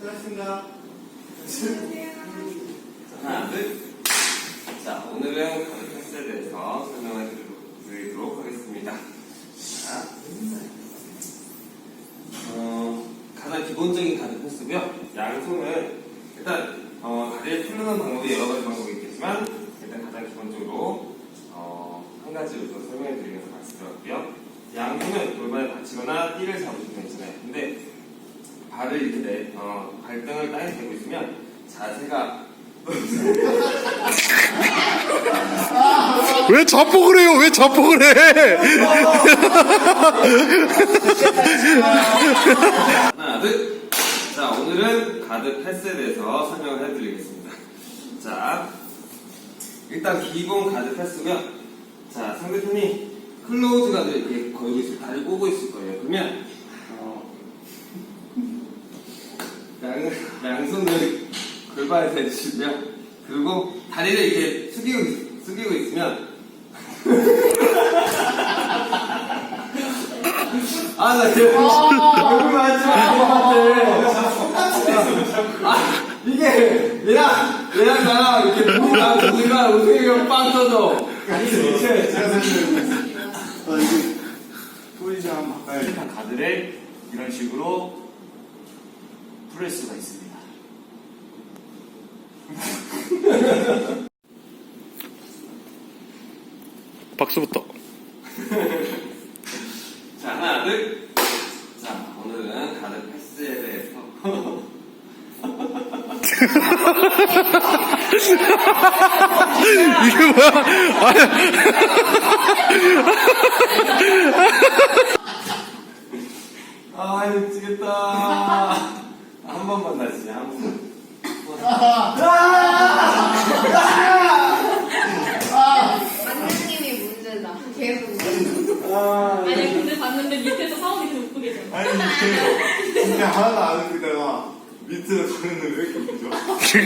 고맙습니다. 하나, 둘. 자, 오늘은 패스에 대해서 설명해 드리도록- 하겠습니다. 자, 어, 가장 기본적인 가드 패스고요. 양손은 일단 어, 다리를 풀는 방법이 여러 가지 방법이 있겠지만 일단 가장 기본적으로 어, 한 가지 우선 설명해 드리면서 말씀드렸고요. 양손은 골반에 받치거나 띠를 잡으시면 발을 이렇게 내, 어, 발등을 땅에 대고 있으면 자세가 왜 자폭을 해요? 왜 자폭을 해? 하나, 둘. 자, 오늘은 가드 패스에 대해서 설명을 해드리겠습니다. 자, 일단 기본 가드 패스고요. 자, 상대편이 클로즈 가드 이렇게 걸고 있을, 다리 꼬고 있을 거예요. 그러면, 어, 양, 양손을 골반에 대주시고요. 그리고 다리를 이렇게 숙이고, 있- 숙이고 있으면, 아, 나 이거, 여기 하지 마. 아, 이게, 얘랑, 얘랑 나랑 이렇게 몸이 나, 우리가 우승이가 빵 터져. 이제, 이게 포지션 한번 바꿔야 돼. 일단 가드를 이런 식으로 풀을 수가 있습니다. 박수부터. 자, 하나, 둘. 자, 오늘은 가드 패스에 대해서. 이게 뭐야? 아니, 아, 미치겠다. 한 번만 다시, 한 번. 만능님이 문제다. 계속. 아, 아니 근데 봤는데 밑에서 사원이 계속 웃고 계셔. 아니, 이게 진짜 하나도 안 웃기다가 밑으로 가는데 왜 이렇게? 아, 안 웃으시